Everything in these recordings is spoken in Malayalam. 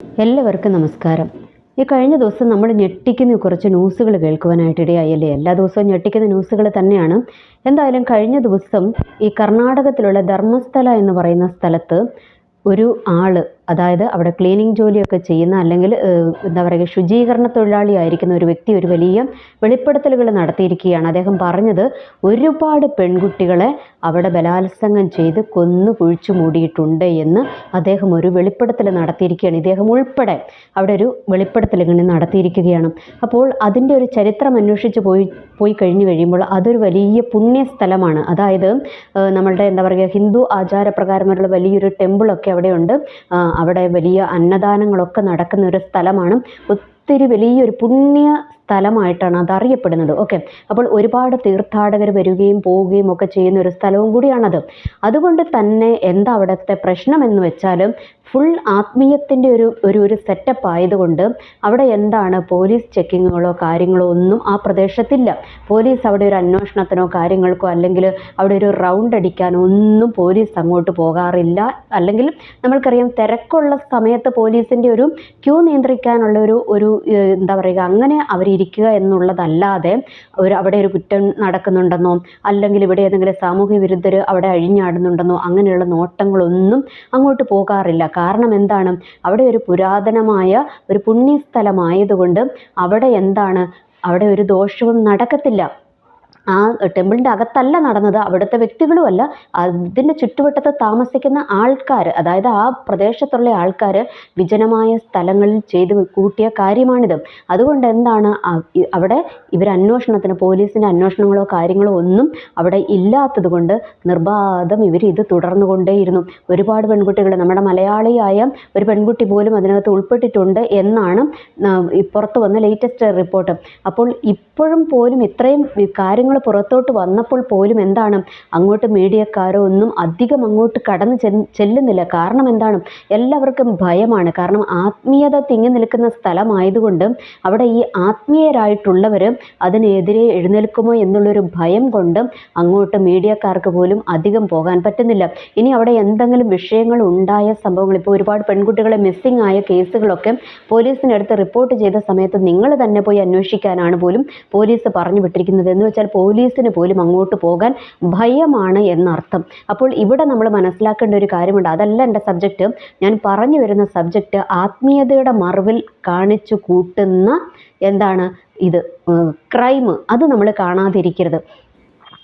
എല്ലാവർക്കും നമസ്കാരം. ഈ കഴിഞ്ഞ ദിവസം നമ്മൾ ഞെട്ടിക്കുന്ന കുറച്ച് ന്യൂസുകൾ കേൾക്കുവാനായിട്ട് ഇടയായല്ലേ? എല്ലാ ദിവസവും ഞെട്ടിക്കുന്ന ന്യൂസുകൾ തന്നെയാണ്. എന്തായാലും കഴിഞ്ഞ ദിവസം ഈ കർണാടകത്തിലുള്ള ധർമ്മസ്ഥല എന്ന് പറയുന്ന സ്ഥലത്ത് ഒരു ആൾ അതായത് അവിടെ ക്ലീനിങ് ജോലിയൊക്കെ ചെയ്യുന്ന അല്ലെങ്കിൽ എന്താ പറയുക ശുചീകരണ തൊഴിലാളി ആയിരിക്കുന്ന ഒരു വ്യക്തി ഒരു വലിയ വെളിപ്പെടുത്തലുകൾ നടത്തിയിരിക്കുകയാണ്. അദ്ദേഹം പറഞ്ഞത് ഒരുപാട് പെൺകുട്ടികളെ അവിടെ ബലാത്സംഗം ചെയ്ത് കൊന്നു കുഴിച്ചു മൂടിയിട്ടുണ്ട് എന്ന് അദ്ദേഹം ഒരു വെളിപ്പെടുത്തൽ നടത്തിയിരിക്കുകയാണ്. ഇദ്ദേഹം ഉൾപ്പെടെ അവിടെ ഒരു വെളിപ്പെടുത്തൽ ഇങ്ങനെ നടത്തിയിരിക്കുകയാണ്. അപ്പോൾ അതിന്റെ ഒരു ചരിത്രം അന്വേഷിച്ച് പോയി പോയി കഴിഞ്ഞു കഴിയുമ്പോൾ അതൊരു വലിയ പുണ്യസ്ഥലമാണ്. അതായത് നമ്മളുടെ എന്താ പറയുക ഹിന്ദു ആചാരപ്രകാരമുള്ള വലിയൊരു ടെമ്പിളൊക്കെ അവിടെയുണ്ട്. അവിടെ വലിയ അന്നദാനങ്ങളൊക്കെ നടക്കുന്ന ഒരു സ്ഥലമാണ്. ഒത്തിരി വലിയൊരു പുണ്യ സ്ഥലമായിട്ടാണ് അത് അറിയപ്പെടുന്നത് ഓക്കെ അപ്പോൾ ഒരുപാട് തീർത്ഥാടകർ വരികയും പോവുകയും ഒക്കെ ചെയ്യുന്ന ഒരു സ്ഥലവും കൂടിയാണത്. അതുകൊണ്ട് തന്നെ എന്താ അവിടുത്തെ പ്രശ്നം എന്ന് വെച്ചാൽ ഫുൾ ആത്മീയത്തിന്റെ ഒരു ഒരു ഒരു സെറ്റപ്പ് ആയതുകൊണ്ട് അവിടെ എന്താണ് പോലീസ് ചെക്കിങ്ങുകളോ കാര്യങ്ങളോ ഒന്നും ആ പ്രദേശത്തില്ല. പോലീസ് അവിടെ ഒരു അന്വേഷണത്തിനോ കാര്യങ്ങൾക്കോ അല്ലെങ്കിൽ അവിടെ ഒരു റൗണ്ട് അടിക്കാനോ ഒന്നും പോലീസ് അങ്ങോട്ട് പോകാറില്ല. അല്ലെങ്കിൽ നമ്മൾക്കറിയാം തിരക്കുള്ള സമയത്ത് പോലീസിന്റെ ഒരു ക്യൂ നിയന്ത്രിക്കാനുള്ള ഒരു ഒരു എന്താ പറയുക അങ്ങനെ അവരിയ്ക്കുക എന്നുള്ളതല്ലാതെ ഒരു അവിടെ ഒരു കുറ്റം നടക്കുന്നുണ്ടെന്നോ അല്ലെങ്കിൽ ഇവിടെ ഏതെങ്കിലും സാമൂഹ്യ വിരുദ്ധർ അവിടെ അഴിഞ്ഞാടുന്നുണ്ടെന്നോ അങ്ങനെയുള്ള നോട്ടങ്ങളൊന്നും അങ്ങോട്ട് പോകാറില്ല. കാരണം എന്താണ്? അവിടെ ഒരു പുരാതനമായ ഒരു പുണ്യസ്ഥലമായതുകൊണ്ട് അവിടെ എന്താണ്? അവിടെ ഒരു ദോഷവും നടക്കത്തില്ല. ആ ടെമ്പിളിന്റെ അകത്തല്ല നടന്നത്. അവിടുത്തെ വ്യക്തികളുമല്ല അതിന്റെ ചുറ്റുവട്ടത്ത് താമസിക്കുന്ന ആൾക്കാർ അതായത് ആ പ്രദേശത്തുള്ള ആൾക്കാർ വിജനമായ സ്ഥലങ്ങളിൽ ചെയ്ത് കൂട്ടിയ കാര്യമാണിത്. അതുകൊണ്ട് എന്താണ് അവിടെ ഇവർ അന്വേഷണത്തിന് പോലീസിന്റെ അന്വേഷണങ്ങളോ കാര്യങ്ങളോ ഒന്നും അവിടെ ഇല്ലാത്തത് കൊണ്ട് നിർബാധം ഇവർ ഇത് തുടർന്നു കൊണ്ടേയിരുന്നു ഒരുപാട് പെൺകുട്ടികൾ നമ്മുടെ മലയാളിയായ ഒരു പെൺകുട്ടി പോലും അതിനകത്ത് ഉൾപ്പെട്ടിട്ടുണ്ട് എന്നാണ് പുറത്തു വന്ന ലേറ്റസ്റ്റ് റിപ്പോർട്ട്. അപ്പോൾ ഇപ്പോഴും പോലും ഇത്രയും ഈ പുറത്തോട്ട് വന്നപ്പോൾ പോലും എന്താണ്? അങ്ങോട്ട് മീഡിയക്കാരോ ഒന്നും അധികം അങ്ങോട്ട് കടന്ന് ചെല്ലുന്നില്ല. കാരണം എന്താണ്? എല്ലാവർക്കും ഭയമാണ്. കാരണം ആത്മീയത തിങ്ങി നിൽക്കുന്ന സ്ഥലമായതുകൊണ്ട് അവിടെ ഈ ആത്മീയരായിട്ടുള്ളവർ അതിനെതിരെ എഴുന്നേൽക്കുമോ എന്നുള്ളൊരു ഭയം കൊണ്ട് അങ്ങോട്ട് മീഡിയക്കാർക്ക് പോലും അധികം പോകാൻ പറ്റുന്നില്ല. ഇനി അവിടെ എന്തെങ്കിലും വിഷയങ്ങൾ ഉണ്ടായ സംഭവങ്ങൾ ഇപ്പോൾ ഒരുപാട് പെൺകുട്ടികളെ മിസ്സിംഗ് ആയ കേസുകളൊക്കെ പോലീസിനടുത്ത് റിപ്പോർട്ട് ചെയ്ത സമയത്ത് നിങ്ങൾ തന്നെ പോയി അന്വേഷിക്കാനാണ് പോലും പോലീസ് പറഞ്ഞു വിട്ടിരിക്കുന്നത്. എന്ന് വെച്ചാൽ പോലീസിന് പോലും അങ്ങോട്ട് പോകാൻ ഭയമാണ് എന്നർത്ഥം. അപ്പോൾ ഇവിടെ നമ്മൾ മനസ്സിലാക്കേണ്ട ഒരു കാര്യമുണ്ട്. അതല്ല എന്റെ സബ്ജക്റ്റ്. ഞാൻ പറഞ്ഞു വരുന്ന സബ്ജക്റ്റ് ആത്മീയതയുടെ മറവിൽ കാണിച്ചു കൂട്ടുന്ന എന്താണ് ഇത്? ക്രൈം അത് നമ്മൾ കാണാതിരിക്കരുത്.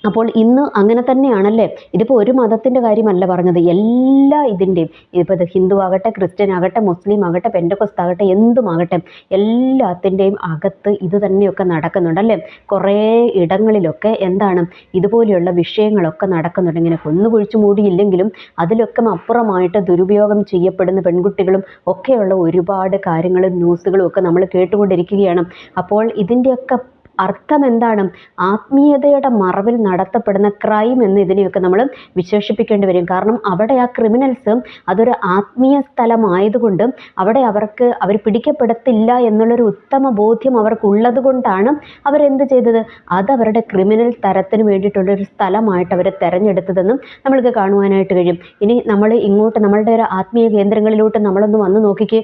അപ്പോൾ ഇന്ന് അങ്ങനെ തന്നെയാണല്ലേ? ഇതിപ്പോൾ ഒരു മതത്തിന്റെ കാര്യമല്ല പറഞ്ഞത്. എല്ലാ ഇതിന്റെയും ഇപ്പോൾ ഇത് ഹിന്ദു ആകട്ടെ ക്രിസ്ത്യൻ ആകട്ടെ മുസ്ലിം ആകട്ടെ പെൻഡക്കോസ്റ്റ് ആകട്ടെ എന്തുമാകട്ടെ എല്ലാത്തിന്റെയും അകത്ത് ഇത് തന്നെയൊക്കെ നടക്കുന്നുണ്ട് അല്ലേ? കുറേ ഇടങ്ങളിലൊക്കെ എന്താണ് ഇതുപോലെയുള്ള വിഷയങ്ങളൊക്കെ നടക്കുന്നുണ്ട്. ഇങ്ങനെ കൊന്നുകുഴിച്ചു മൂടിയില്ലെങ്കിലും അതിലൊക്കെ അപ്പുറമായിട്ട് ദുരുപയോഗം ചെയ്യപ്പെടുന്ന പെൺകുട്ടികളും ഒക്കെയുള്ള ഒരുപാട് കാര്യങ്ങളും ന്യൂസുകളും ഒക്കെ നമ്മൾ കേട്ടുകൊണ്ടിരിക്കുകയാണ്. അപ്പോൾ ഇതിന്റെയൊക്കെ അർത്ഥം എന്താണ് ആത്മീയതയുടെ മറവിൽ നടത്തപ്പെടുന്ന ക്രൈം എന്ന് ഇതിനെയൊക്കെ നമ്മൾ വിശേഷിപ്പിക്കേണ്ടി വരും. കാരണം അവിടെ ആ ക്രിമിനൽസ് അതൊരു ആത്മീയ സ്ഥലമായതുകൊണ്ട് അവിടെ അവർക്ക് അവർ പിടിക്കപ്പെടത്തില്ല എന്നുള്ളൊരു ഉത്തമ ബോധ്യം അവർക്കുള്ളത് കൊണ്ടാണ് അവരെന്ത് ചെയ്തത്? അത് അവരുടെ ക്രിമിനൽ തരത്തിന് വേണ്ടിയിട്ടുള്ളൊരു സ്ഥലമായിട്ട് അവർ തിരഞ്ഞെടുത്തതെന്നും നമ്മൾക്ക് കാണുവാനായിട്ട് കഴിയും. ഇനി നമ്മൾ ഇങ്ങോട്ട് നമ്മളുടെ ഒരു ആത്മീയ കേന്ദ്രങ്ങളിലോട്ട് നമ്മളൊന്ന് വന്ന് നോക്കിക്കേ.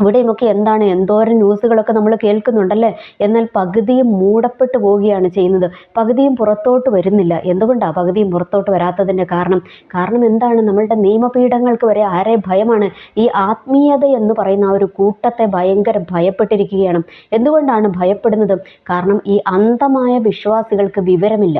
ഇവിടെയുമൊക്കെ എന്താണ്? എന്തോരം ന്യൂസുകളൊക്കെ നമ്മൾ കേൾക്കുന്നുണ്ടല്ലേ? എന്നാൽ പകുതിയും മൂടപ്പെട്ടു പോവുകയാണ് ചെയ്യുന്നത്. പകുതിയും പുറത്തോട്ട് വരുന്നില്ല. എന്തുകൊണ്ടാണ് പകുതിയും പുറത്തോട്ട് വരാത്തതിന്റെ കാരണം? കാരണം എന്താണ്? നമ്മളുടെ നിയമപീഠങ്ങൾക്ക് വരെ ആരെ ഭയമാണ്? ഈ ആത്മീയത എന്ന് പറയുന്ന ആ ഒരു കൂട്ടത്തെ ഭയങ്കര ഭയപ്പെട്ടിരിക്കുകയാണ്. എന്തുകൊണ്ടാണ് ഭയപ്പെടുന്നത്? കാരണം ഈ അന്ധമായ വിശ്വാസികൾക്ക് വിവരമില്ല.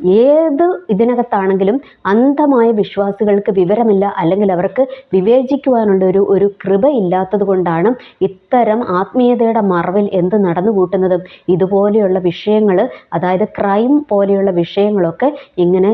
ഏത് ഇതിനകത്താണെങ്കിലും അന്ധമായ വിശ്വാസികൾക്ക് വിവരമില്ല അല്ലെങ്കിൽ അവർക്ക് വിവേചിക്കുവാനുള്ള ഒരു ഒരു കൃപ ഇല്ലാത്തത് കൊണ്ടാണ് ഇത്തരം ആത്മീയതയുടെ മറവിൽ എന്ത് നടന്നു കൂട്ടുന്നതും. ഇതുപോലെയുള്ള വിഷയങ്ങൾ അതായത് ക്രൈം പോലെയുള്ള വിഷയങ്ങളൊക്കെ ഇങ്ങനെ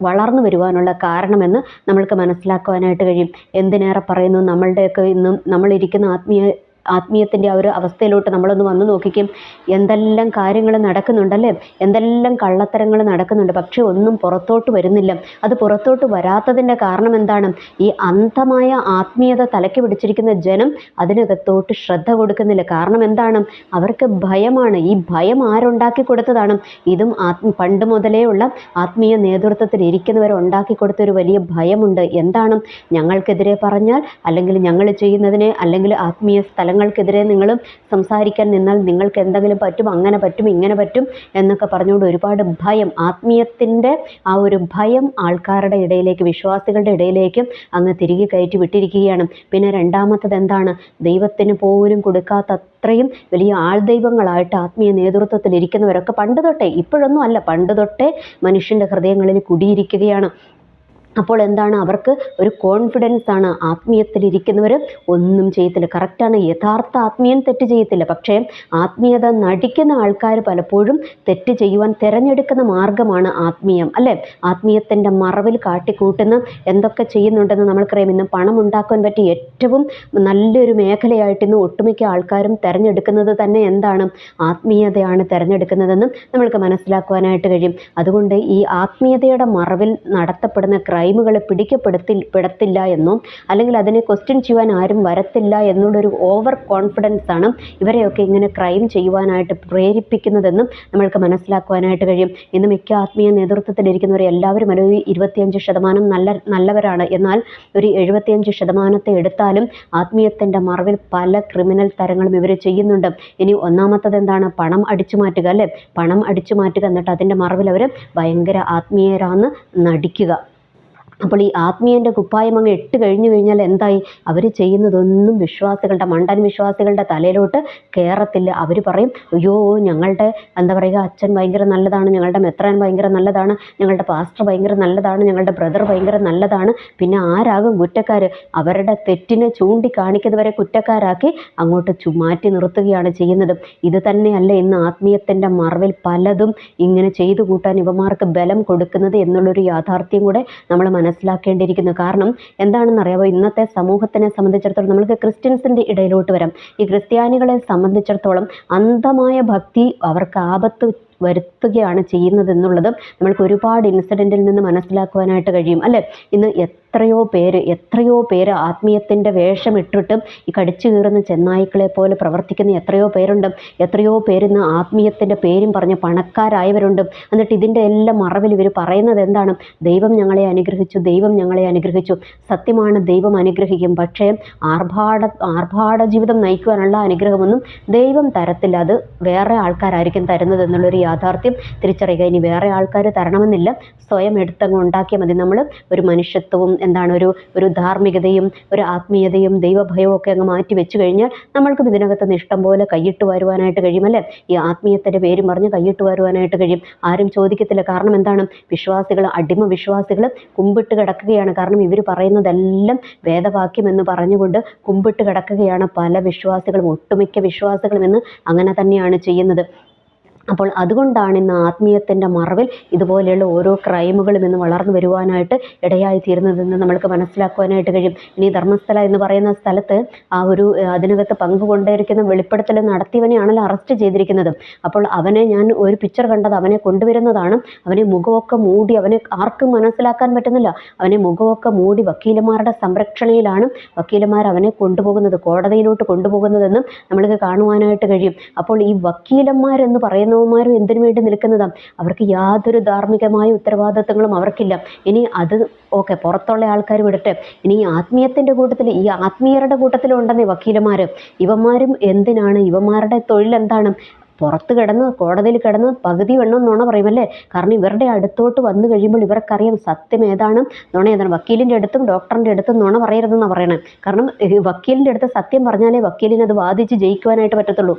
വളർന്നു വരുവാനുള്ള കാരണമെന്ന് നമ്മൾക്ക് മനസ്സിലാക്കുവാനായിട്ട് കഴിയും. എന്തിനേറെ പറയുന്നു? നമ്മളുടെയൊക്കെ ഇന്നും നമ്മളിരിക്കുന്ന ആത്മീയ ആത്മീയത്തിന്റെ ആ ഒരു അവസ്ഥയിലോട്ട് നമ്മളൊന്ന് വന്നു നോക്കിക്കും. എന്തെല്ലാം കാര്യങ്ങൾ നടക്കുന്നുണ്ടല്ലേ? എന്തെല്ലാം കള്ളത്തരങ്ങൾ നടക്കുന്നുണ്ട്? പക്ഷേ ഒന്നും പുറത്തോട്ട് വരുന്നില്ല. അത് പുറത്തോട്ട് വരാത്തതിന്റെ കാരണം എന്താണ്? ഈ അന്ധമായ ആത്മീയത തലയ്ക്ക് പിടിച്ചിരിക്കുന്ന ജനം അതിനകത്തോട്ട് ശ്രദ്ധ കൊടുക്കുന്നില്ല. കാരണം എന്താണ്? അവർക്ക് ഭയമാണ്. ഈ ഭയം ആരുണ്ടാക്കി കൊടുത്തതാണ്? ഇതും ആത്മ പണ്ട് മുതലേ ഉള്ള ആത്മീയ നേതൃത്വത്തിൽ ഇരിക്കുന്നവർ ഉണ്ടാക്കി കൊടുത്ത ഒരു വലിയ ഭയമുണ്ട്. എന്താണ്? ഞങ്ങൾക്കെതിരെ പറഞ്ഞാൽ അല്ലെങ്കിൽ ഞങ്ങൾ ചെയ്യുന്നതിനെ അല്ലെങ്കിൽ ആത്മീയ സ്ഥലങ്ങൾക്കെതിരെ നിങ്ങൾ സംസാരിക്കാൻ നിന്നാൽ നിങ്ങൾക്ക് എന്തെങ്കിലും പറ്റും അങ്ങനെ പറ്റും ഇങ്ങനെ പറ്റും എന്നൊക്കെ പറഞ്ഞുകൊണ്ട് ഒരുപാട് ഭയം ആത്മീയത്തിന്റെ ആ ഒരു ഭയം ആൾക്കാരുടെ ഇടയിലേക്ക് വിശ്വാസികളുടെ ഇടയിലേക്കും അങ്ങ് തിരികെ കയറ്റി വിട്ടിരിക്കുകയാണ്. പിന്നെ രണ്ടാമത്തത് എന്താണ്? ദൈവത്തിന് പോലും കൊടുക്കാത്ത അത്രയും വലിയ ആൾദൈവങ്ങളായിട്ട് ആത്മീയ നേതൃത്വത്തിൽ ഇരിക്കുന്നവരൊക്കെ പണ്ട് തൊട്ടേ ഇപ്പോഴൊന്നും അല്ല പണ്ട് തൊട്ടേ മനുഷ്യന്റെ ഹൃദയങ്ങളിൽ കുടിയിരിക്കുകയാണ്. അപ്പോൾ എന്താണ്? അവർക്ക് ഒരു കോൺഫിഡൻസ് ആണ് ആത്മീയത്തിലിരിക്കുന്നവർ ഒന്നും ചെയ്യത്തില്ല. കറക്റ്റാണ് യഥാർത്ഥ ആത്മീയൻ തെറ്റ് ചെയ്യത്തില്ല. പക്ഷേ ആത്മീയത നടിക്കുന്ന ആൾക്കാർ പലപ്പോഴും തെറ്റ് ചെയ്യുവാൻ തിരഞ്ഞെടുക്കുന്ന മാർഗമാണ് ആത്മീയം. അല്ലേ? ആത്മീയത്തിന്റെ മറവിൽ കാട്ടിക്കൂട്ടുന്ന എന്തൊക്കെ ചെയ്യുന്നുണ്ടെന്ന് നമ്മൾക്കറിയാം. ഇന്ന് പണം ഉണ്ടാക്കാൻ പറ്റിയ ഏറ്റവും നല്ലൊരു മേഖലയായിട്ട് ഇന്ന് ഒട്ടുമിക്ക ആൾക്കാരും തിരഞ്ഞെടുക്കുന്നത് തന്നെ എന്താണ്? ആത്മീയതയാണ് തിരഞ്ഞെടുക്കുന്നതെന്നും നമ്മൾക്ക് മനസ്സിലാക്കുവാനായിട്ട് കഴിയും. അതുകൊണ്ട് ഈ ആത്മീയതയുടെ മറവിൽ നടത്തപ്പെടുന്ന ക്രൈമുകൾ പിടിക്കപ്പെടുത്തി പെടത്തില്ല എന്നും അല്ലെങ്കിൽ അതിനെ ക്വസ്റ്റ്യൻ ചെയ്യുവാൻ ആരും വരത്തില്ല എന്നുള്ളൊരു ഓവർ കോൺഫിഡൻസ് ആണ് ഇവരെയൊക്കെ ഇങ്ങനെ ക്രൈം ചെയ്യുവാനായിട്ട് പ്രേരിപ്പിക്കുന്നതെന്നും നമ്മൾക്ക് മനസ്സിലാക്കുവാനായിട്ട് കഴിയും. ഇന്ന് മിക്ക ആത്മീയ നേതൃത്വത്തിലിരിക്കുന്നവർ എല്ലാവരും ഒരു ഇരുപത്തിയഞ്ച് ശതമാനം നല്ല നല്ലവരാണ്. എന്നാൽ ഒരു എഴുപത്തിയഞ്ച് ശതമാനത്തെ എടുത്താലും ആത്മീയത്തിന്റെ മറവിൽ പല ക്രിമിനൽ തരങ്ങളും ഇവർ ചെയ്യുന്നുണ്ട്. ഇനി ഒന്നാമത്തത് എന്താണ്? പണം അടിച്ചു മാറ്റുക അല്ലേ? പണം അടിച്ചു മാറ്റുക എന്നിട്ട് അതിന്റെ മറവിൽ അവർ ഭയങ്കര ആത്മീയരാന്ന് നടിക്കുക. അപ്പോൾ ഈ ആത്മീയന്റെ കുപ്പായം അങ്ങ് ഇട്ട് കഴിഞ്ഞു കഴിഞ്ഞാൽ എന്തായി? അവർ ചെയ്യുന്നതൊന്നും വിശ്വാസികളുടെ മണ്ടൻ വിശ്വാസികളുടെ തലയിലോട്ട് കയറത്തില്ല അവർ പറയും അയ്യോ ഞങ്ങളുടെ എന്താ പറയുക അച്ഛൻ ഭയങ്കര നല്ലതാണ് ഞങ്ങളുടെ മെത്രാൻ ഭയങ്കര നല്ലതാണ് ഞങ്ങളുടെ പാസ്റ്റർ ഭയങ്കര നല്ലതാണ് ഞങ്ങളുടെ ബ്രദർ ഭയങ്കര നല്ലതാണ്. പിന്നെ ആരാകും കുറ്റക്കാർ അവരുടെ തെറ്റിനെ ചൂണ്ടിക്കാണിക്കുന്നവരെ കുറ്റക്കാരാക്കി അങ്ങോട്ട് ചുമാറ്റി നിർത്തുകയാണ് ചെയ്യുന്നത്. ഇത് തന്നെയല്ല ഇന്ന് ആത്മീയത്തിന്റെ മറവിൽ പലതും ഇങ്ങനെ ചെയ്തു കൂട്ടാൻ ഇവമാർക്ക് ബലം കൊടുക്കുന്നത് എന്നുള്ളൊരു യാഥാർത്ഥ്യം കൂടെ നമ്മൾ മനസ്സിലാക്കേണ്ടിയിരിക്കുന്നു. കാരണം എന്താണെന്ന് അറിയാമോ ഇന്നത്തെ സമൂഹത്തിനെ സംബന്ധിച്ചിടത്തോളം നമ്മൾക്ക് ക്രിസ്ത്യൻസിന്റെ ഇടയിലോട്ട് വരാം. ഈ ക്രിസ്ത്യാനികളെ സംബന്ധിച്ചിടത്തോളം അന്ധമായ ഭക്തി അവർക്ക് ആപത്ത് വരുത്തുകയാണ് ചെയ്യുന്നതെന്നുള്ളതും നമ്മൾക്ക് ഒരുപാട് ഇൻസിഡന്റിൽ നിന്ന് മനസ്സിലാക്കുവാനായിട്ട് കഴിയും. അല്ലേ? ഇന്ന് എത്രയോ പേര് എത്രയോ പേര് ആത്മീയത്തിന്റെ വേഷമിട്ടിട്ടും ഈ കടിച്ചു കീറുന്ന ചെന്നായ്ക്കളെ പോലെ പ്രവർത്തിക്കുന്ന എത്രയോ പേരുണ്ട്. എത്രയോ പേര് ഇന്ന് ആത്മീയത്തിന്റെ പേരും പറഞ്ഞ് പണക്കാരായവരുണ്ട്. എന്നിട്ട് ഇതിന്റെ എല്ലാം മറവിൽ ഇവർ പറയുന്നത് എന്താണ്? ദൈവം ഞങ്ങളെ അനുഗ്രഹിച്ചു ദൈവം ഞങ്ങളെ അനുഗ്രഹിച്ചു. സത്യമാണ് ദൈവം അനുഗ്രഹിക്കും. പക്ഷേ ആർഭാട ആർഭാട ജീവിതം നയിക്കുവാനുള്ള അനുഗ്രഹമൊന്നും ദൈവം തരത്തില്ല. അത് വേറെ ആൾക്കാരായിരിക്കും തരുന്നത് എന്നുള്ളൊരു യാഥാർത്ഥ്യം. തിരിച്ചറിയുക. ഇനി വേറെ ആൾക്കാർ തരണമെന്നില്ല. സ്വയം എടുത്തങ്ങ് ഉണ്ടാക്കിയാൽ മതി. നമ്മൾ ഒരു മനുഷ്യത്വവും എന്താണ് ഒരു ഒരു ധാർമ്മികതയും ഒരു ആത്മീയതയും ദൈവഭയവും ഒക്കെ അങ്ങ് മാറ്റി വെച്ചു കഴിഞ്ഞാൽ നമ്മൾക്കും ഇതിനകത്ത് ഇഷ്ടം പോലെ കൈയിട്ട് വരുവാനായിട്ട് കഴിയുമല്ലേ ഈ ആത്മീയത്തിന്റെ പേര് പറഞ്ഞ് കൈയിട്ട് വരുവാനായിട്ട് കഴിയും. ആരും ചോദിക്കത്തില്ല. കാരണം എന്താണ്? വിശ്വാസികൾ അടിമ വിശ്വാസികൾ കുമ്പിട്ട് കിടക്കുകയാണ്. കാരണം ഇവർ പറയുന്നതെല്ലാം വേദവാക്യം എന്ന് പറഞ്ഞുകൊണ്ട് കുമ്പിട്ട് കിടക്കുകയാണ് പല വിശ്വാസികളും ഒട്ടുമിക്ക വിശ്വാസികളും എന്ന് അങ്ങനെ തന്നെയാണ് ചെയ്യുന്നത്. അപ്പോൾ അതുകൊണ്ടാണ് ഇന്ന് ആത്മീയത്തിന്റെ മറവിൽ ഇതുപോലെയുള്ള ഓരോ ക്രൈമുകളും ഇന്ന് വളർന്നു വരുവാനായിട്ട് ഇടയായി തീരുന്നതെന്ന് നമ്മൾക്ക് മനസ്സിലാക്കുവാനായിട്ട് കഴിയും. ഇനി ധർമ്മസ്ഥല എന്ന് പറയുന്ന സ്ഥലത്ത് ആ ഒരു അതിനകത്ത് പങ്കുകൊണ്ടിരിക്കുന്ന വെളിപ്പെടുത്തൽ നടത്തിയവനെയാണല്ലോ അറസ്റ്റ് ചെയ്തിരിക്കുന്നത്. അപ്പോൾ അവനെ ഞാൻ ഒരു പിക്ചർ കണ്ടത് അവനെ കൊണ്ടുവരുന്നതാണ്. അവനെ മുഖമൊക്കെ മൂടി അവനെ ആർക്കും മനസ്സിലാക്കാൻ പറ്റുന്നില്ല. അവനെ മുഖമൊക്കെ മൂടി വക്കീലന്മാരുടെ സംരക്ഷണയിലാണ് വക്കീലന്മാർ അവനെ കൊണ്ടുപോകുന്നത് കോടതിയിലോട്ട് കൊണ്ടുപോകുന്നതെന്നും നമ്മൾക്ക് കാണുവാനായിട്ട് കഴിയും. അപ്പോൾ ഈ വക്കീലന്മാരെന്ന് പറയുന്നവന്മാരും എന്തിനു വേണ്ടി നിൽക്കുന്നതാണ് അവർക്ക് യാതൊരു ധാർമ്മികമായ ഉത്തരവാദിത്തങ്ങളും അവർക്കില്ല. ഇനി അത് ഓക്കെ പുറത്തുള്ള ആൾക്കാർ വിടട്ടെ. ഇനി ആത്മീയത്തിന്റെ കൂട്ടത്തിൽ ഈ ആത്മീയരുടെ കൂട്ടത്തിലുണ്ടെന്നേ വക്കീലന്മാർ ഇവന്മാരും എന്തിനാണ്? ഇവന്മാരുടെ തൊഴിലെന്താണ് പുറത്ത് കിടന്ന് കോടതിയിൽ കിടന്ന് പകുതി വെണ്ണം നുണ പറയുമല്ലേ? കാരണം ഇവരുടെ അടുത്തോട്ട് വന്നു കഴിയുമ്പോൾ ഇവർക്കറിയാം സത്യം ഏതാണ് നുണ ഏതാണ്. വക്കീലിന്റെ അടുത്തും ഡോക്ടറിന്റെ അടുത്തും നുണ പറയരുതെന്നാണ് പറയണത് കാരണം വക്കീലിന്റെ അടുത്ത് സത്യം പറഞ്ഞാലേ വക്കീലിനത് വാദിച്ച് ജയിക്കുവാനായിട്ട് പറ്റത്തുള്ളൂ.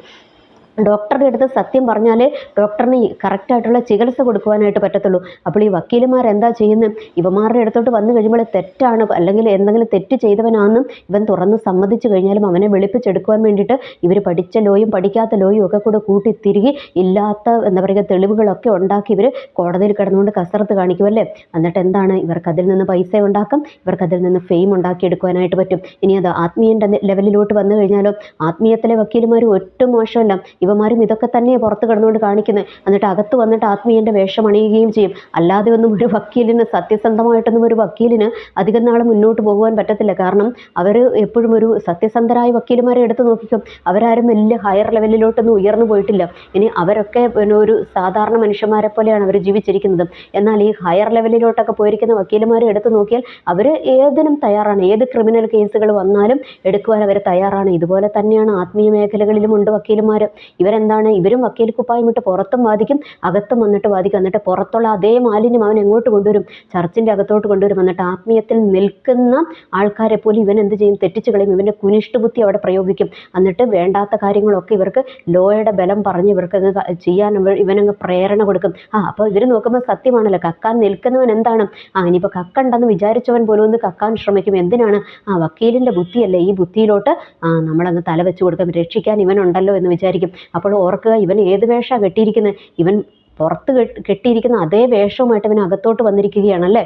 ഡോക്ടറുടെ അടുത്ത് സത്യം പറഞ്ഞാലേ ഡോക്ടറിന് കറക്റ്റായിട്ടുള്ള ചികിത്സ കൊടുക്കുവാനായിട്ട് പറ്റത്തുള്ളൂ. അപ്പോൾ ഈ വക്കീലുമാരെന്താ ചെയ്യുന്നത് ഇവന്മാരുടെ അടുത്തോട്ട് വന്നു കഴിയുമ്പോൾ തെറ്റാണ് അല്ലെങ്കിൽ എന്തെങ്കിലും തെറ്റ് ചെയ്തവനാണെന്നും ഇവൻ തുറന്ന് സമ്മതിച്ചു കഴിഞ്ഞാലും അവനെ വെളുപ്പിച്ചെടുക്കുവാൻ വേണ്ടിയിട്ട് ഇവർ പഠിച്ച ലോയും പഠിക്കാത്ത ലോയും ഒക്കെ കൂടെ കൂട്ടി തിരികെ ഇല്ലാത്ത എന്താ പറയുക തെളിവുകളൊക്കെ ഉണ്ടാക്കി ഇവർ കോടതിയിൽ കിടന്നുകൊണ്ട് കസരത്ത് കാണിക്കുമല്ലേ എന്നിട്ട് എന്താണ്? ഇവർക്ക് അതിൽ നിന്ന് പൈസ ഉണ്ടാക്കും. ഇവർക്ക് അതിൽ നിന്ന് ഫെയിം ഉണ്ടാക്കിയെടുക്കുവാനായിട്ട് പറ്റും. ഇനി അത് ആത്മീയന്റെ ലെവലിലോട്ട് വന്നു കഴിഞ്ഞാലോ? ആത്മീയത്തിലെ വക്കീലുമാർ ഒട്ടും മോശമല്ല. ഇവന്മാരും ഇതൊക്കെ തന്നെ പുറത്ത് കിടന്നുകൊണ്ട് കാണിക്കുന്നത് എന്നിട്ട് അകത്ത് വന്നിട്ട് ആത്മീയന്റെ വേഷം അണിയുകയും ചെയ്യും. അല്ലാതെ ഒന്നും ഒരു വക്കീലിന് സത്യസന്ധമായിട്ടൊന്നും ഒരു വക്കീലിന് അധികം നാൾ മുന്നോട്ട് പോകുവാൻ പറ്റത്തില്ല. കാരണം അവർ എപ്പോഴും ഒരു സത്യസന്ധരായ വക്കീലുമാരെ എടുത്ത് നോക്കിക്കും. അവരാരും വലിയ ഹയർ ലെവലിലോട്ടൊന്നും ഉയർന്നു പോയിട്ടില്ല. ഇനി അവരൊക്കെ പിന്നെ ഒരു സാധാരണ മനുഷ്യന്മാരെ പോലെയാണ് അവർ ജീവിച്ചിരിക്കുന്നത്. എന്നാൽ ഈ ഹയർ ലെവലിലോട്ടൊക്കെ പോയിരിക്കുന്ന വക്കീലുമാരെ എടുത്ത് നോക്കിയാൽ അവർ ഏതിനും തയ്യാറാണ്. ഏത് ക്രിമിനൽ കേസുകൾ വന്നാലും എടുക്കുവാൻ അവർ തയ്യാറാണ്. ഇതുപോലെ തന്നെയാണ് ആത്മീയ മേഖലകളിലും ഉണ്ട് വക്കീലുമാർ ഇവരെന്താണ്? ഇവരും വക്കീൽ കുപ്പായം ഇട്ട് പുറത്തും വാദിക്കും അകത്തും വന്നിട്ട് വാദിക്കും. എന്നിട്ട് പുറത്തുള്ള അതേ മാലിന്യം അവൻ എങ്ങോട്ട് കൊണ്ടുവരും? ചർച്ചിന്റെ അകത്തോട്ട് കൊണ്ടുവരും. എന്നിട്ട് ആത്മീയത്തിൽ നിൽക്കുന്ന ആൾക്കാരെ പോലും ഇവൻ എന്ത് ചെയ്യും? തെറ്റിച്ച് കളയും. ഇവന്റെ കുനിഷ്ടബുദ്ധി അവിടെ പ്രയോഗിക്കും. എന്നിട്ട് വേണ്ടാത്ത കാര്യങ്ങളൊക്കെ ഇവർക്ക് ലോയുടെ ബലം പറഞ്ഞ് ഇവർക്ക് ചെയ്യാൻ ഇവനങ്ങ് പ്രേരണ കൊടുക്കും. ആ അപ്പോൾ ഇവർ നോക്കുമ്പോൾ സത്യമാണല്ലോ. കക്കാൻ നിൽക്കുന്നവൻ എന്താണ്? ആ ഇനിയിപ്പോൾ കക്കണ്ടെന്ന് വിചാരിച്ചവൻ പോലും ഒന്ന് കക്കാൻ ശ്രമിക്കും. എന്തിനാണ്? ആ വക്കീലിന്റെ ബുദ്ധിയല്ലേ. ഈ ബുദ്ധിയിലോട്ട് ആ നമ്മളങ്ങ് തല വെച്ച് കൊടുക്കും. രക്ഷിക്കാൻ ഇവനുണ്ടല്ലോ എന്ന് വിചാരിക്കും. അപ്പോൾ ഓർക്കുക ഇവൻ ഏത് വേഷമാണ് കെട്ടിയിരിക്കുന്നത് ഇവൻ പുറത്ത് കെട്ടിയിരിക്കുന്ന അതേ വേഷവുമായിട്ട് ഇവൻ അകത്തോട്ട് വന്നിരിക്കുകയാണല്ലേ?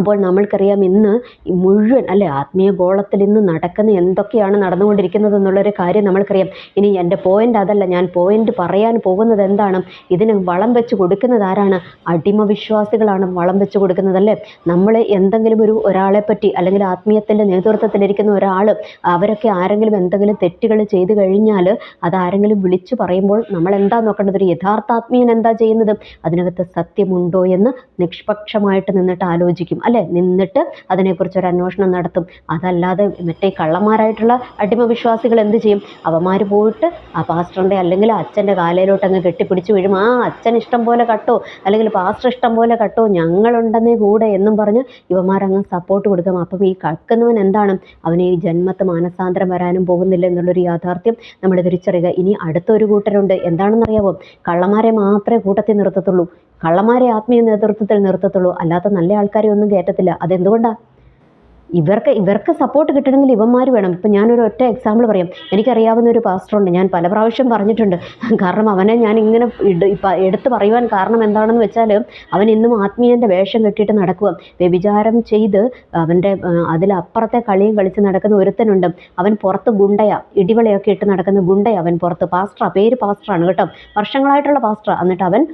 അപ്പോൾ നമ്മൾക്കറിയാം ഇന്ന് മുഴുവൻ അല്ലെ ആത്മീയ ഗോളത്തിൽ ഇന്ന് നടക്കുന്ന എന്തൊക്കെയാണ് നടന്നുകൊണ്ടിരിക്കുന്നത് എന്നുള്ളൊരു കാര്യം നമ്മൾക്കറിയാം. ഇനി എന്റെ പോയിന്റ് അതല്ല ഞാൻ പോയിന്റ് പറയാൻ പോകുന്നത് എന്താണ്? ഇതിന് വളം വെച്ച് കൊടുക്കുന്നത് ആരാണ്? അടിമ വിശ്വാസികളാണ് വളം വെച്ച് കൊടുക്കുന്നത് അല്ലേ? നമ്മൾ എന്തെങ്കിലും ഒരു ഒരാളെ പറ്റി അല്ലെങ്കിൽ ആത്മീയത്തിന്റെ നേതൃത്വത്തിലിരിക്കുന്ന ഒരാൾ അവരൊക്കെ ആരെങ്കിലും എന്തെങ്കിലും തെറ്റുകൾ ചെയ്തു കഴിഞ്ഞാൽ അത് ആരെങ്കിലും വിളിച്ചു പറയുമ്പോൾ നമ്മൾ എന്താ നോക്കേണ്ടത്? ഒരു യഥാർത്ഥ ആത്മീയൻ എന്താ ചെയ്യുന്നത്? അതിനകത്ത് സത്യമുണ്ടോ എന്ന് നിഷ്പക്ഷമായിട്ട് നിന്നിട്ട് ആലോചിക്കും. അല്ലേ? നിന്നിട്ട് അതിനെക്കുറിച്ച് ഒരു അന്വേഷണം നടത്തും. അതല്ലാതെ മറ്റേ കള്ളന്മാരായിട്ടുള്ള അടിമവിശ്വാസികൾ എന്ത് ചെയ്യും? അവന്മാർ പോയിട്ട് ആ പാസ്റ്ററിന്റെ അല്ലെങ്കിൽ അച്ഛന്റെ കാലയിലോട്ട് അങ്ങ് കെട്ടിപ്പിടിച്ച് വീഴും. ആ അച്ഛൻ ഇഷ്ടം പോലെ കട്ടോ? അല്ലെങ്കിൽ പാസ്റ്റർ ഇഷ്ടം പോലെ കട്ടോ? ഞങ്ങളുണ്ടെന്നേ കൂടെ എന്നും പറഞ്ഞ് ഇവന്മാരങ്ങ് സപ്പോർട്ട് കൊടുക്കാം. അപ്പം ഈ കക്കുന്നവൻ എന്താണ്? അവന് ഈ ജന്മത്ത് മാനസാന്തരം വരാനും പോകുന്നില്ല എന്നുള്ളൊരു യാഥാർത്ഥ്യം നമ്മൾ തിരിച്ചറിയുക. ഇനി അടുത്തൊരു കൂട്ടരുണ്ട്. എന്താണെന്നറിയാവോ? കള്ളന്മാരെ മാത്രമേ കൂട്ടത്തിൽ നിർത്തത്തുള്ളൂ. കള്ളന്മാരെ ആത്മീയ നേതൃത്വത്തിൽ നിർത്തത്തുള്ളൂ. അല്ലാത്ത നല്ല ആൾക്കാരെ ഒന്നും കയറ്റത്തില്ല. അതെന്തുകൊണ്ടാണ് ഇവർക്ക് ഇവർക്ക് സപ്പോർട്ട് കിട്ടണമെങ്കിൽ ഇവന്മാർ വേണം. ഇപ്പം ഞാനൊരു ഒറ്റ എക്സാമ്പിൾ പറയാം. എനിക്കറിയാവുന്ന ഒരു പാസ്റ്ററുണ്ട് ഞാൻ പല പ്രാവശ്യം പറഞ്ഞിട്ടുണ്ട്. കാരണം അവനെ ഞാൻ ഇങ്ങനെ എടുത്ത് പറയുവാൻ കാരണം എന്താണെന്ന് വെച്ചാൽ അവൻ ഇന്നും ആത്മീയന്റെ വേഷം കെട്ടിയിട്ട് നടക്കുക വ്യഭിചാരം ചെയ്ത് അവന്റെ അതിലപ്പുറത്തെ കളിയും കളിച്ച് നടക്കുന്ന ഒരുത്തനുണ്ട്. അവൻ പുറത്ത് ഗുണ്ടയ. ഇടിവളയൊക്കെ ഇട്ട് നടക്കുന്ന ഗുണ്ടയ അവൻ പുറത്ത്. പാസ്റ്ററാണ് പേര് പാസ്റ്ററാണ് കേട്ടോ. വർഷങ്ങളായിട്ടുള്ള പാസ്റ്ററാണ് എന്നിട്ട് അവൻ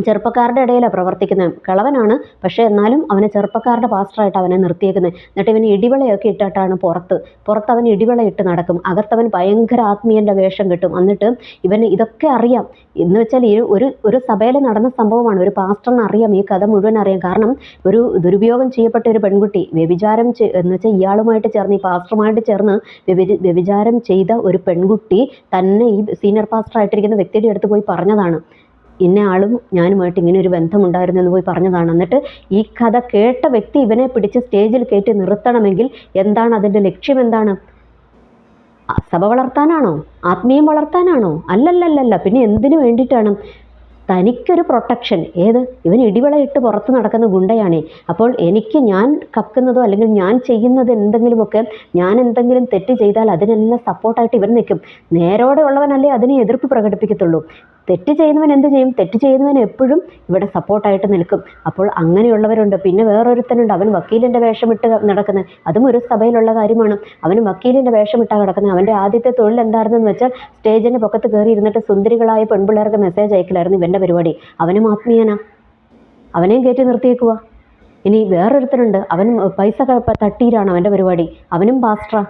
ചെറുപ്പക്കാരുടെ ഇടയിലാണ് പ്രവർത്തിക്കുന്നത് കിളവനാണ് പക്ഷേ എന്നാലും അവനെ ചെറുപ്പക്കാരുടെ പാസ്റ്ററായിട്ട് അവനെ നിർത്തിയേക്കുന്നത് എന്നിട്ട് ഇവന് ഇടിവളയൊക്കെ ഇട്ടിട്ടാണ് പുറത്ത്. പുറത്ത് അവൻ ഇടിവള ഇട്ട് നടക്കും. അകത്തവൻ ഭയങ്കര ആത്മീയന്റെ വേഷം കിട്ടും. എന്നിട്ട് ഇവന് ഇതൊക്കെ അറിയാം. എന്ന് വെച്ചാൽ ഈ ഒരു ഒരു സഭയിൽ നടന്ന സംഭവമാണ്. ഒരു പാസ്റ്ററിന് അറിയാം. ഈ കഥ മുഴുവൻ അറിയാം. കാരണം ഒരു ദുരുപയോഗം ചെയ്യപ്പെട്ട ഒരു പെൺകുട്ടി വ്യഭിചാരം എന്ന് വെച്ചാൽ ഇയാളുമായിട്ട് ചേർന്ന് ഈ പാസ്റ്ററുമായിട്ട് ചേർന്ന് വ്യഭി- വ്യഭിചാരം ചെയ്ത ഒരു പെൺകുട്ടി തന്നെ ഈ സീനിയർ പാസ്റ്ററായിട്ടിരിക്കുന്ന വ്യക്തിയുടെ അടുത്ത് പോയി പറഞ്ഞതാണ്. ഇന്ന ആളും ഞാനുമായിട്ട് ഇങ്ങനെ ഒരു ബന്ധമുണ്ടായിരുന്നു എന്ന് പോയി പറഞ്ഞതാണ്. എന്നിട്ട് ഈ കഥ കേട്ട വ്യക്തി ഇവനെ പിടിച്ച് സ്റ്റേജിൽ കയറ്റി നിർത്തണമെങ്കിൽ എന്താണ് അതിന്റെ ലക്ഷ്യം എന്താണ്? സഭ വളർത്താനാണോ? ആത്മീയം വളർത്താനാണോ? അല്ലല്ലല്ലല്ല പിന്നെ എന്തിനു വേണ്ടിയിട്ടാണ്? തനിക്കൊരു പ്രൊട്ടക്ഷൻ. ഏത്? ഇവൻ ഇടിവളയിട്ട് പുറത്ത് നടക്കുന്ന ഗുണ്ടയാണേ. അപ്പോൾ എനിക്ക് ഞാൻ കക്കുന്നതോ അല്ലെങ്കിൽ ഞാൻ ചെയ്യുന്നത് എന്തെങ്കിലുമൊക്കെ ഞാൻ എന്തെങ്കിലും തെറ്റ് ചെയ്താൽ അതിനെല്ലാം സപ്പോർട്ടായിട്ട് ഇവൻ നിൽക്കും. നേരോടെ ഉള്ളവനല്ലേ അതിനെ എതിർപ്പ് പ്രകടിപ്പിക്കത്തുള്ളൂ. തെറ്റ് ചെയ്യുന്നവൻ എന്ത് ചെയ്യും? തെറ്റ് ചെയ്യുന്നവൻ എപ്പോഴും ഇവിടെ സപ്പോർട്ടായിട്ട് നിൽക്കും. അപ്പോൾ അങ്ങനെയുള്ളവരുണ്ട്. പിന്നെ വേറൊരുത്തനുണ്ട്. അവൻ വക്കീലിന്റെ വേഷമിട്ട് നടക്കുന്നത്. അതും ഒരു സഭയിലുള്ള കാര്യമാണ്. അവന് വക്കീലിന്റെ വേഷമിട്ടാണ് കിടക്കുന്നത് അവന്റെ ആദ്യത്തെ തൊഴിൽ എന്തായിരുന്നെന്ന് വെച്ചാൽ സ്റ്റേജിന്റെ പൊക്കത്ത് കയറി ഇരുന്നിട്ട് സുന്ദരികളായ പെൺപിള്ളേർക്ക് മെസ്സേജ് അയക്കലായിരുന്നു ഇവന്റെ പരിപാടി. അവനും ആത്മീയനാ. അവനെയും കയറ്റി നിർത്തിയേക്കുക ഇനി വേറൊരുത്തനുണ്ട്. അവൻ പൈസ തട്ടിയിലാണ് അവന്റെ പരിപാടി. അവനും പാസ്റ്ററാ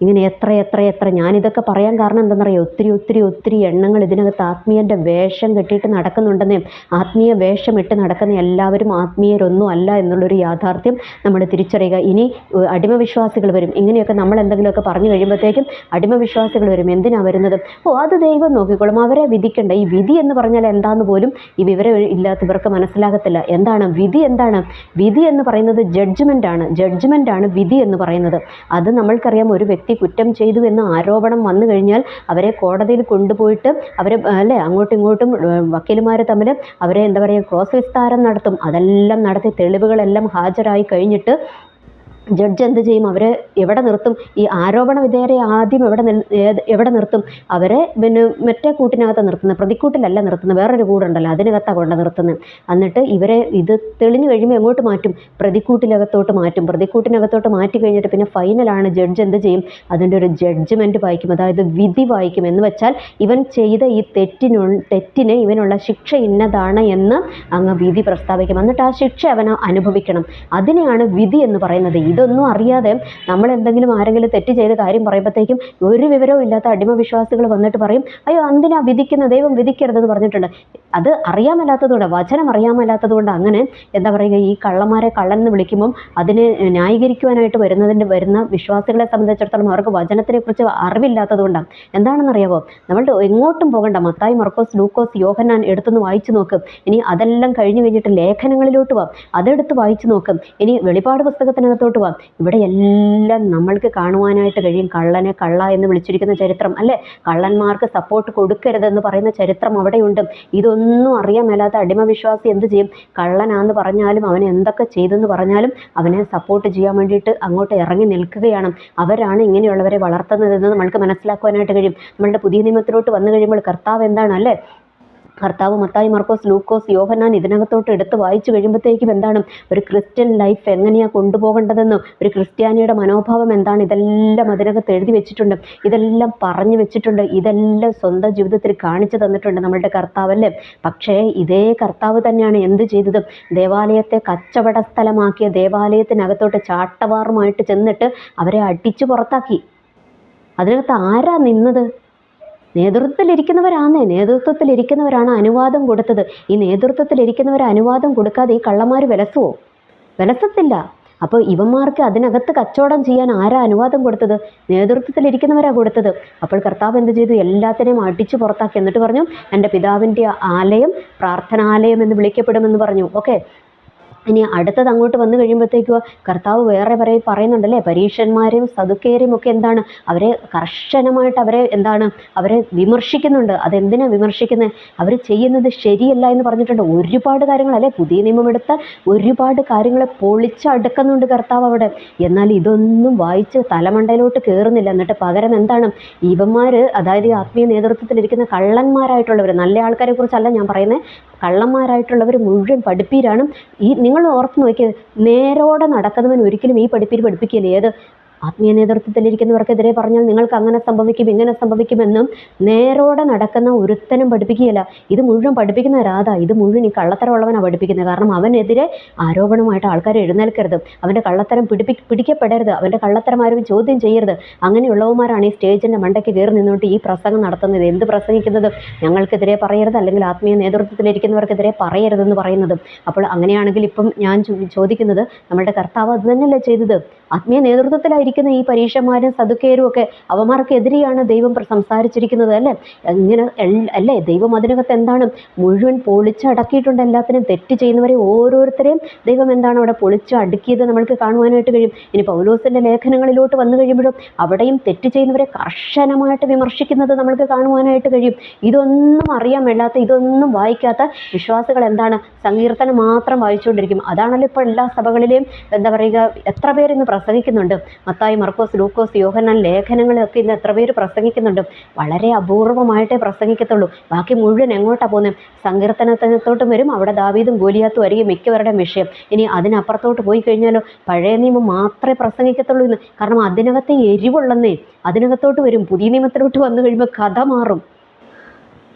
ഇങ്ങനെ എത്ര എത്ര എത്ര? ഞാനിതൊക്കെ പറയാൻ കാരണം എന്തെന്നറിയോ ഒത്തിരി ഒത്തിരി ഒത്തിരി എണ്ണങ്ങൾ ഇതിനകത്ത് ആത്മീയന്റെ വേഷം കെട്ടിയിട്ട് നടക്കുന്നുണ്ടെന്നേ ആത്മീയ വേഷം ഇട്ട് നടക്കുന്ന എല്ലാവരും ആത്മീയരൊന്നും അല്ല എന്നുള്ളൊരു യാഥാർത്ഥ്യം നമ്മൾ തിരിച്ചറിയുക. ഇനി അടിമവിശ്വാസികൾ വരും. ഇങ്ങനെയൊക്കെ നമ്മൾ എന്തെങ്കിലുമൊക്കെ പറഞ്ഞു കഴിയുമ്പോഴത്തേക്കും അടിമവിശ്വാസികൾ വരും. എന്തിനാണ് വരുന്നത്? ഓ അത് ദൈവം നോക്കിക്കോളും. അവരെ വിധിക്കണ്ട. ഈ വിധി എന്ന് പറഞ്ഞാൽ എന്താന്ന് പോലും ഈ വിവരം ഇല്ലാത്തവർക്ക് മനസ്സിലാകത്തില്ല. എന്താണ്? വിധി എന്താണ്? വിധി എന്ന് പറയുന്നത് ജഡ്ജ്മെന്റ് ആണ്. ആണ് വിധി എന്ന് പറയുന്നത്. അത് നമ്മൾക്കറിയാം ഒരു വ്യക്തി വ്യക്തി കുറ്റം ചെയ്തു എന്ന് ആരോപണം വന്നു കഴിഞ്ഞാൽ അവരെ കോടതിയിൽ കൊണ്ടുപോയിട്ട് അവരെ അല്ലേ അങ്ങോട്ടും ഇങ്ങോട്ടും വക്കീലുമാർ തമ്മിൽ അവരെ എന്താ പറയുക ക്രോസ് വിസ്താരം നടത്തും. അതെല്ലാം നടത്തി തെളിവുകളെല്ലാം ഹാജരായി കഴിഞ്ഞിട്ട് ജഡ്ജ് എന്ത് ചെയ്യും? അവരെ എവിടെ നിർത്തും? ഈ ആരോപണ വിധേയരെ ആദ്യം എവിടെ എവിടെ നിർത്തും? അവരെ പിന്നെ മറ്റേ കൂട്ടിനകത്ത് നിർത്തുന്നത് പ്രതിക്കൂട്ടിലല്ല നിർത്തുന്നത് വേറൊരു കൂടുണ്ടല്ലോ അതിനകത്താണ് കൊണ്ട് നിർത്തുന്നത്. എന്നിട്ട് ഇവരെ ഇത് തെളിഞ്ഞു കഴിയുമ്പോൾ എങ്ങോട്ട് മാറ്റും? പ്രതിക്കൂട്ടിനകത്തോട്ട് മാറ്റും. പ്രതിക്കൂട്ടിനകത്തോട്ട് മാറ്റി കഴിഞ്ഞിട്ട് പിന്നെ ഫൈനലാണ് ജഡ്ജ് എന്ത് ചെയ്യും? അതിന്റെ ഒരു ജഡ്ജ്മെന്റ് വായിക്കും. അതായത് വിധി വായിക്കും. എന്ന് വെച്ചാൽ ഇവൻ ചെയ്ത ഈ തെറ്റിനു തെറ്റിന് ഇവനുള്ള ശിക്ഷ ഇന്നതാണ് എന്ന് അങ്ങ് വിധി പ്രസ്താവിക്കും. എന്നിട്ട് ആ ശിക്ഷ അവൻ അനുഭവിക്കണം. അതിനെയാണ് വിധി എന്ന് പറയുന്നത്. ഇതൊന്നും അറിയാതെ നമ്മൾ എന്തെങ്കിലും ആരെങ്കിലും തെറ്റ് ചെയ്ത കാര്യം പറയുമ്പോഴത്തേക്കും ഒരു വിവരവും ഇല്ലാത്ത അടിമ വിശ്വാസികൾ വന്നിട്ട് പറയും അയ്യോ എന്തിനാ വിധിക്കുന്ന? ദൈവം വിധിക്കരുതെന്ന് പറഞ്ഞിട്ടുണ്ട്. അത് അറിയാമല്ലാത്തതുകൊണ്ട് വചനം അറിയാമല്ലാത്തതുകൊണ്ട് അങ്ങനെ എന്താ പറയുക ഈ കള്ളന്മാരെ കള്ളൻ എന്ന് വിളിക്കുമ്പം അതിനെ ന്യായീകരിക്കുവാനായിട്ട് വരുന്നതിന്റെ വരുന്ന വിശ്വാസികളെ സംബന്ധിച്ചിടത്തോളം അവർക്ക് വചനത്തിനെക്കുറിച്ച് അറിവില്ലാത്തതുകൊണ്ടാണ് എന്താണെന്നറിയാവോ? നമ്മൾ എങ്ങോട്ടും പോകണ്ട. മത്തായി മർക്കോസ് ലൂക്കോസ് യോഹന്നാൻ എടുത്തുനിന്ന് വായിച്ചു നോക്കും. ഇനി അതെല്ലാം കഴിഞ്ഞ് കഴിഞ്ഞിട്ട് ലേഖനങ്ങളിലോട്ട് വാ. അതെടുത്ത് വായിച്ചു നോക്കും. ഇനി വെളിപാട് പുസ്തകത്തിനകത്തോട്ട് ഇവിടെ എല്ലാം നമ്മൾക്ക് കാണുവാനായിട്ട് കഴിയും. കള്ളനെ കള്ള എന്ന് വിളിച്ചിരിക്കുന്ന ചരിത്രം അല്ലേ? കള്ളന്മാർക്ക് സപ്പോർട്ട് കൊടുക്കരുതെന്ന് പറയുന്ന ചരിത്രം അവിടെയുണ്ട്. ഇതൊന്നും അറിയാൻ മേലാത്ത അടിമവിശ്വാസി എന്ത് ചെയ്യും? കള്ളനാന്ന് പറഞ്ഞാലും അവനെ എന്തൊക്കെ ചെയ്തെന്ന് പറഞ്ഞാലും അവനെ സപ്പോർട്ട് ചെയ്യാൻ വേണ്ടിയിട്ട് അങ്ങോട്ട് ഇറങ്ങി നിൽക്കുകയാണ്. അവരാണ് ഇങ്ങനെയുള്ളവരെ വളർത്തുന്നതെന്ന് നമ്മൾക്ക് മനസ്സിലാക്കുവാനായിട്ട് കഴിയും. നമ്മളുടെ പുതിയ നിയമത്തിലോട്ട് വന്നു കഴിയുമ്പോൾ കർത്താവ് എന്താണ് അല്ലേ? കർത്താവ് മത്തായി മർക്കോസ് ലൂക്കോസ് യോഹന്നാൻ ഇതിനകത്തോട്ട് എടുത്ത് വായിച്ചു കഴിയുമ്പോഴത്തേക്കും എന്താണ്? ഒരു ക്രിസ്ത്യൻ ലൈഫ് എങ്ങനെയാണ് കൊണ്ടുപോകേണ്ടതെന്നും ഒരു ക്രിസ്ത്യാനിയുടെ മനോഭാവം എന്താണ്? ഇതെല്ലാം അതിനകത്ത് എഴുതി വെച്ചിട്ടുണ്ട്. ഇതെല്ലാം പറഞ്ഞു വെച്ചിട്ടുണ്ട്. ഇതെല്ലാം സ്വന്തം ജീവിതത്തിൽ കാണിച്ചു തന്നിട്ടുണ്ട് നമ്മളുടെ കർത്താവ് അല്ലേ? പക്ഷേ ഇതേ കർത്താവ് തന്നെയാണ് എന്ത് ചെയ്തത്? ദേവാലയത്തെ കച്ചവട സ്ഥലമാക്കിയ ദേവാലയത്തിനകത്തോട്ട് ചാട്ടവാറുമായിട്ട് ചെന്നിട്ട് അവരെ അടിച്ചു പുറത്താക്കി. അതിനകത്ത് ആരാ നിന്നത്? നേതൃത്വത്തിലിരിക്കുന്നവരാന്നേ. നേതൃത്വത്തിലിരിക്കുന്നവരാണ് അനുവാദം കൊടുത്തത്. ഈ നേതൃത്വത്തിലിരിക്കുന്നവർ അനുവാദം കൊടുക്കാതെ ഈ കള്ളന്മാർ വിലസുവോ? വിലസത്തില്ല. അപ്പോൾ ഇവന്മാർക്ക് അതിനകത്ത് കച്ചവടം ചെയ്യാൻ ആരാ അനുവാദം കൊടുത്തത്? നേതൃത്വത്തിലിരിക്കുന്നവരാ കൊടുത്തത്. അപ്പോൾ കർത്താവ് എന്ത് ചെയ്തു? എല്ലാത്തിനെയും അടിച്ചു പുറത്താക്കി. എന്നിട്ട് പറഞ്ഞു എന്റെ പിതാവിന്റെ ആലയം പ്രാർത്ഥനാലയം എന്ന് വിളിക്കപ്പെടുമെന്ന് പറഞ്ഞു. ഓക്കെ. ഇനി അടുത്തത് അങ്ങോട്ട് വന്നു കഴിയുമ്പോഴത്തേക്കോ കർത്താവ് വേറെ പറയും പറയുന്നുണ്ടല്ലേ? പരീക്ഷന്മാരെയും സതുക്കേരെയും ഒക്കെ എന്താണ്? അവരെ കർശനമായിട്ട് അവരെ എന്താണ്? അവരെ വിമർശിക്കുന്നുണ്ട്. അതെന്തിനാണ് വിമർശിക്കുന്നത് അവർ ചെയ്യുന്നത് ശരിയല്ല എന്ന് പറഞ്ഞിട്ടുണ്ട്. ഒരുപാട് കാര്യങ്ങൾ അല്ലേ പുതിയ നിയമം എടുത്താൽ ഒരുപാട് കാര്യങ്ങളെ പൊളിച്ചടുക്കുന്നുണ്ട് കർത്താവ് അവിടെ. എന്നാൽ ഇതൊന്നും വായിച്ച് തലമണ്ടയിലോട്ട് കയറുന്നില്ല എന്നിട്ട് പകരം എന്താണ്? ഇവന്മാർ അതായത് ഈ ആത്മീയ നേതൃത്വത്തിലിരിക്കുന്ന കള്ളന്മാരായിട്ടുള്ളവർ നല്ല ആൾക്കാരെ കുറിച്ചല്ല ഞാൻ പറയുന്നത് കള്ളന്മാരായിട്ടുള്ളവർ മുഴുവൻ പഠിപ്പീരാണ്. ഈ നിങ്ങൾ ഓർത്ത് നോക്കിയത് നേരോടെ നടക്കുന്നവൻ ഒരിക്കലും ഈ പഠിപ്പീര് പഠിപ്പിക്കില്ല ഏത് ആത്മീയ നേതൃത്വത്തിലിരിക്കുന്നവർക്കെതിരെ പറഞ്ഞാൽ നിങ്ങൾക്ക് അങ്ങനെ സംഭവിക്കും ഇങ്ങനെ സംഭവിക്കുമെന്നും നേരോടെ നടക്കുന്ന ഒരുത്തനും പഠിപ്പിക്കുകയില്ല. ഇത് മുഴുവൻ പഠിപ്പിക്കുന്ന രാധ ഇത് മുഴുവൻ ഈ കള്ളത്തരമുള്ളവനാണ് പഠിപ്പിക്കുന്നത്. കാരണം അവനെതിരെ ആരോപണമായിട്ട് ആൾക്കാർ എഴുന്നേൽക്കരുത്. അവന്റെ കള്ളത്തരം പിടിപ്പി പിടിക്കപ്പെടരുത്. അവന്റെ കള്ളത്തരമാരും ചോദ്യം ചെയ്യരുത്. അങ്ങനെയുള്ളവന്മാരാണ് ഈ സ്റ്റേജിന്റെ മണ്ടയ്ക്ക് കയറി നിന്നുകൊണ്ട് ഈ പ്രസംഗം നടത്തുന്നത്. എന്ത് പ്രസംഗിക്കുന്നത് ഞങ്ങൾക്കെതിരെ പറയരുത് അല്ലെങ്കിൽ ആത്മീയ നേതൃത്വത്തിലിരിക്കുന്നവർക്കെതിരെ പറയരുതെന്ന് പറയുന്നത്. അപ്പോൾ അങ്ങനെയാണെങ്കിൽ ഇപ്പം ഞാൻ ചോദിക്കുന്നത് നമ്മുടെ കർത്താവ് അത് തന്നെയല്ലേ ചെയ്തത്? ആത്മീയ നേതൃത്വത്തിലായിരിക്കുന്ന ഈ പരീക്ഷന്മാരും സതുക്കേരും ഒക്കെ അവന്മാർക്കെതിരെയാണ് ദൈവം സംസാരിച്ചിരിക്കുന്നത് അല്ലേ? ഇങ്ങനെ അല്ലേ? ദൈവം അതിനകത്ത് എന്താണ് മുഴുവൻ പൊളിച്ചടക്കിയിട്ടുണ്ട് എല്ലാത്തിനും തെറ്റ് ചെയ്യുന്നവരെ ഓരോരുത്തരെയും ദൈവം എന്താണ് അവിടെ പൊളിച്ച് അടുക്കിയത് നമ്മൾക്ക് കാണുവാനായിട്ട് കഴിയും. ഇനി പൗലോസിന്റെ ലേഖനങ്ങളിലോട്ട് വന്നു കഴിയുമ്പോഴും അവിടെയും തെറ്റ് ചെയ്യുന്നവരെ കർശനമായിട്ട് വിമർശിക്കുന്നത് നമ്മൾക്ക് കാണുവാനായിട്ട് കഴിയും. ഇതൊന്നും അറിയാൻ മേലാത്ത ഇതൊന്നും വായിക്കാത്ത വിശ്വാസികൾ എന്താണ് സങ്കീർത്തനം മാത്രം വായിച്ചുകൊണ്ടിരിക്കും. അതാണല്ലോ ഇപ്പോൾ എല്ലാ സഭകളിലെയും എന്താ പറയുക എത്ര പേര് ഇന്ന് പ്രസംഗിക്കുന്നുണ്ട്. മത്തായി മർക്കോസ് ലൂക്കോസ് യോഹന്നാൻ ലേഖനങ്ങളൊക്കെ ഇന്ന് എത്ര പേര് പ്രസംഗിക്കുന്നുണ്ട്. വളരെ അപൂർവമായിട്ടേ പ്രസംഗിക്കത്തുള്ളൂ. ബാക്കി മുഴുവൻ എങ്ങോട്ടാണ് പോകുന്നത് സങ്കീർത്തനത്തിനത്തോട്ടും വരും അവിടെ ദാവീദും ഗോലിയാത്തും ആയിരിക്കും മിക്കവരുടെയും വിഷയം. ഇനി അതിനപ്പുറത്തോട്ട് പോയി കഴിഞ്ഞാലോ? പഴയ നിയമം മാത്രമേ പ്രസംഗിക്കത്തുള്ളൂ ഇന്ന് കാരണം അതിനകത്തെ എരിവുള്ളന്നേ. അതിനകത്തോട്ട് വരും പുതിയ നിയമത്തിലോട്ട് വന്നു കഴിയുമ്പോൾ കഥ മാറും.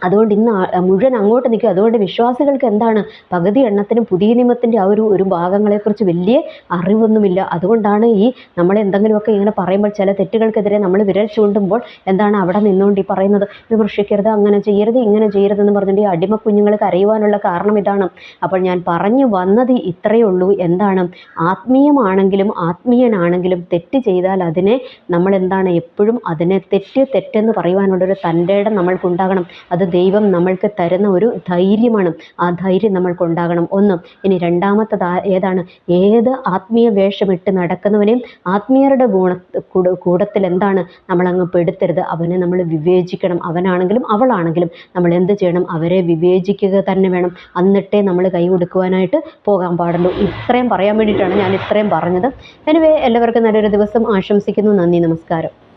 അതുകൊണ്ട് ഇന്ന് മുഴുവൻ അങ്ങോട്ട് നിൽക്കും അതുകൊണ്ട് വിശ്വാസികൾക്ക് എന്താണ്? പകുതി എണ്ണത്തിനും പുതിയ നിയമത്തിന്റെ ആ ഒരു ഒരു ഭാഗങ്ങളെക്കുറിച്ച് വലിയ അറിവൊന്നുമില്ല. അതുകൊണ്ടാണ് ഈ നമ്മൾ എന്തെങ്കിലുമൊക്കെ ഇങ്ങനെ പറയുമ്പോൾ ചില തെറ്റുകൾക്കെതിരെ നമ്മൾ വിരൽ ചൂണ്ടുമ്പോൾ എന്താണ് അവിടെ നിന്നുകൊണ്ട് ഈ പറയുന്നത്? വിമർശിക്കരുത് അങ്ങനെ ചെയ്യരുത് ഇങ്ങനെ ചെയ്യരുതെന്ന് പറഞ്ഞിട്ട് ഈ അടിമ കുഞ്ഞുങ്ങൾ കരയുവാനുള്ള കാരണം ഇതാണ്. അപ്പോൾ ഞാൻ പറഞ്ഞു വന്നത് ഇത്രയേ ഉള്ളൂ. എന്താണ്? ആത്മീയമാണെങ്കിലും ആത്മീയനാണെങ്കിലും തെറ്റ് ചെയ്താൽ അതിനെ നമ്മൾ എന്താണ്? എപ്പോഴും അതിനെ തെറ്റ് തെറ്റെന്ന് പറയുവാനുള്ളൊരു തന്റെ ഇടം നമ്മൾക്കുണ്ടാകണം. അത് ദൈവം നമ്മൾക്ക് തരുന്ന ഒരു ധൈര്യമാണ്. ആ ധൈര്യം നമ്മൾക്കുണ്ടാകണം ഒന്ന് ഇനി രണ്ടാമത്തത് ഏതാണ്? ഏത് ആത്മീയ വേഷമിട്ട് നടക്കുന്നവനെയും ആത്മീയരുടെ ഗുണ കൂടത്തിൽ എന്താണ് നമ്മളങ്ങ് പെടുത്തരുത്? അവനെ നമ്മൾ വിവേചിക്കണം. അവനാണെങ്കിലും അവളാണെങ്കിലും നമ്മൾ എന്ത് ചെയ്യണം? അവരെ വിവേചിക്കുക തന്നെ വേണം. എന്നിട്ടേ നമ്മൾ കൈ കൊടുക്കുവാനായിട്ട് പോകാൻ പാടുള്ളൂ. ഇത്രയും പറയാൻ വേണ്ടിയിട്ടാണ് ഞാൻ ഇത്രയും പറഞ്ഞത്. എനിവേ എല്ലാവർക്കും നല്ലൊരു ദിവസം ആശംസിക്കുന്നു. നന്ദി നമസ്കാരം.